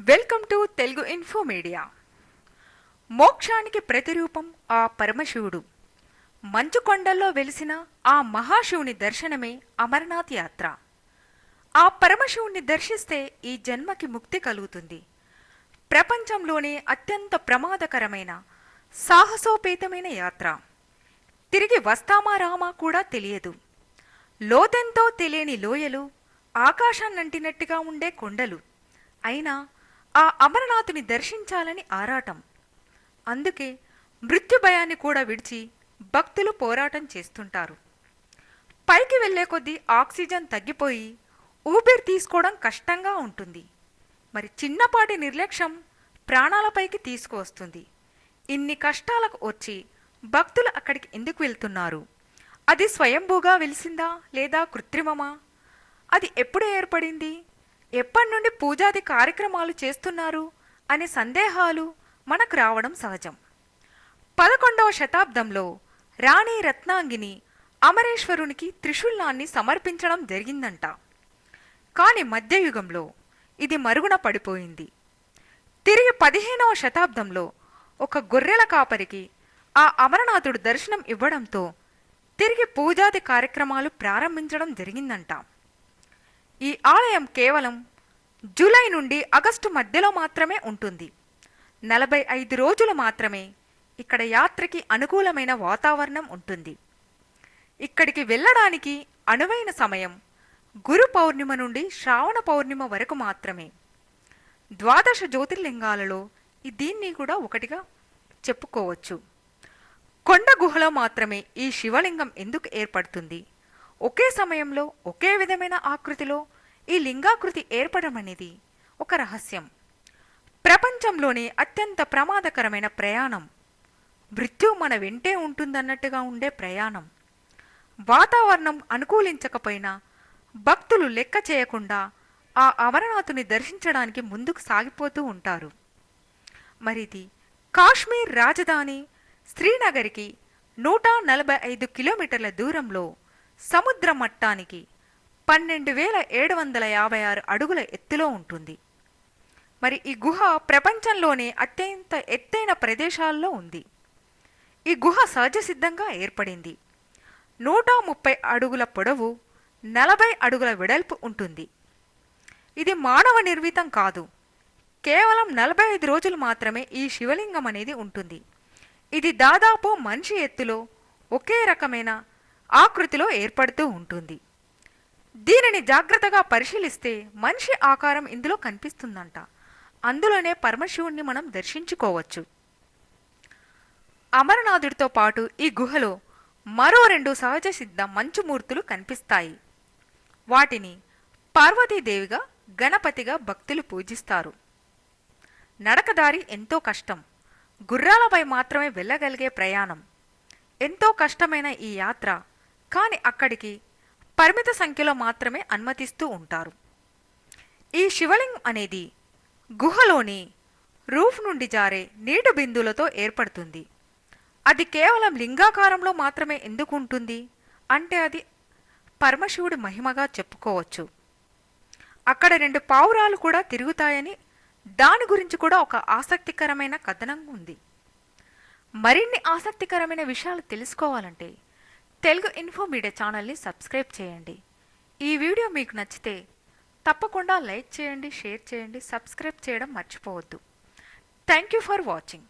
Welcome to Telugu info media. మోక్షానికి ప్రతిరూపం ఆ పరమశివుడు. మంచు కొండల్లో వెలిసిన ఆ మహాశివుని దర్శనమే అమర్నాథ్ యాత్ర. ఆ పరమశివుణ్ణి దర్శిస్తే ఈ జన్మకి ముక్తి కలుగుతుంది. ప్రపంచంలోనే అత్యంత ప్రమాదకరమైన సాహసోపేతమైన యాత్ర. తిరిగి వస్తామా రామా కూడా తెలియదు. లోతెంతో తెలియని లోయలు ఆకాశాన్నంటినట్టుగా ఉండే కొండలు. అయినా ఆ అమరనాథుని దర్శించాలని ఆరాటం. అందుకే మృత్యు భయాన్ని కూడా విడిచి భక్తులు పోరాటం చేస్తుంటారు. పైకి వెళ్ళే కొద్దీ ఆక్సిజన్ తగ్గిపోయి ఊపిరి తీసుకోవడం కష్టంగా ఉంటుంది. మరి చిన్నపాటి నిర్లక్ష్యం ప్రాణాలపైకి తీసుకువస్తుంది. ఇన్ని కష్టాలకు వచ్చి భక్తులు అక్కడికి ఎందుకు వెళ్తున్నారు? అది స్వయంభూగా వెలిసిందా లేదా కృత్రిమమా? అది ఎప్పుడు ఏర్పడింది? ఎప్పటి నుండి పూజాది కార్యక్రమాలు చేస్తున్నారు అనే సందేహాలు మనకు రావడం సహజం. పదకొండవ శతాబ్దంలో రాణి రత్నాంగిని అమరేశ్వరునికి త్రిశూలాన్ని సమర్పించడం జరిగిందంట. కాని మధ్యయుగంలో ఇది మరుగున పడిపోయింది. తిరిగి పదిహేనవ శతాబ్దంలో ఒక గొర్రెల కాపరికి ఆ అమరనాథుడు దర్శనం ఇవ్వడంతో తిరిగి పూజాది కార్యక్రమాలు ప్రారంభించడం జరిగిందంట. ఈ ఆలయం కేవలం జూలై నుండి ఆగస్టు మధ్యలో మాత్రమే ఉంటుంది. నలభై ఐదు రోజులు మాత్రమే ఇక్కడ యాత్రకి అనుకూలమైన వాతావరణం ఉంటుంది. ఇక్కడికి వెళ్ళడానికి అనువైన సమయం గురు పౌర్ణిమ నుండి శ్రావణ పౌర్ణిమ వరకు మాత్రమే. ద్వాదశ జ్యోతిర్లింగాలలో దీన్ని కూడా ఒకటిగా చెప్పుకోవచ్చు. కొండ గుహలో మాత్రమే ఈ శివలింగం ఎందుకు ఏర్పడుతుంది? ఒకే సమయంలో ఒకే విధమైన ఆకృతిలో ఈ లింగాకృతి ఏర్పడడం అనేది ఒక రహస్యం. ప్రపంచంలోనే అత్యంత ప్రమాదకరమైన ప్రయాణం. మృత్యు మన వెంటే ఉంటుందన్నట్టుగా ఉండే ప్రయాణం. వాతావరణం అనుకూలించకపోయినా భక్తులు లెక్క చేయకుండా ఆ అమరనాథుని దర్శించడానికి ముందుకు సాగిపోతూ ఉంటారు. మరిది కాశ్మీర్ రాజధాని శ్రీనగర్కి నూట నలభై ఐదు కిలోమీటర్ల దూరంలో సముద్ర మట్టానికి పన్నెండు వేల ఏడు వందల యాభై ఆరు అడుగుల ఎత్తులో ఉంటుంది. మరి ఈ గుహ ప్రపంచంలోనే అత్యంత ఎత్తైన ప్రదేశాల్లో ఉంది. ఈ గుహ సహజ సిద్ధంగా ఏర్పడింది. నూట ముప్పై అడుగుల పొడవు నలభై అడుగుల వెడల్పు ఉంటుంది. ఇది మానవ నిర్మితం కాదు. కేవలం నలభై ఐదు రోజులు మాత్రమే ఈ శివలింగం అనేది ఉంటుంది. ఇది దాదాపు మనిషి ఎత్తులో ఒకే రకమైన ఆకృతిలో ఏర్పడుతూ ఉంటుంది. దీనిని జాగ్రత్తగా పరిశీలిస్తే మనిషి ఆకారం ఇందులో కనిపిస్తుందంట. అందులోనే పరమశివుణ్ణి మనం దర్శించుకోవచ్చు. అమరనాథుడితో పాటు ఈ గుహలో మరో రెండు సహజ సిద్ధ మంచుమూర్తులు కనిపిస్తాయి. వాటిని పార్వతీదేవిగా గణపతిగా భక్తులు పూజిస్తారు. నడకదారి ఎంతో కష్టం. గుర్రాలపై మాత్రమే వెళ్ళగలిగే ప్రయాణం. ఎంతో కష్టమైన ఈ యాత్ర కానీ అక్కడికి పరిమిత సంఖ్యలో మాత్రమే అనుమతిస్తూ ఉంటారు. ఈ శివలింగం అనేది గుహలోని రూఫ్ నుండి జారే నీటి బిందువులతో ఏర్పడుతుంది. అది కేవలం లింగాకారంలో మాత్రమే ఎందుకు ఉంటుంది? అంటే అది పరమశివుడి మహిమగా చెప్పుకోవచ్చు. అక్కడ రెండు పావురాలు కూడా తిరుగుతాయని దాని గురించి కూడా ఒక ఆసక్తికరమైన కథనం ఉంది. మరిన్ని ఆసక్తికరమైన విషయాలు తెలుసుకోవాలంటే తెలుగు ఇన్ఫో మీడియా ఛానల్ని సబ్స్క్రైబ్ చేయండి. ఈ వీడియో మీకు నచ్చితే తప్పకుండా లైక్ చేయండి షేర్ చేయండి సబ్స్క్రైబ్ చేయడం మర్చిపోవద్దు. Thank you for watching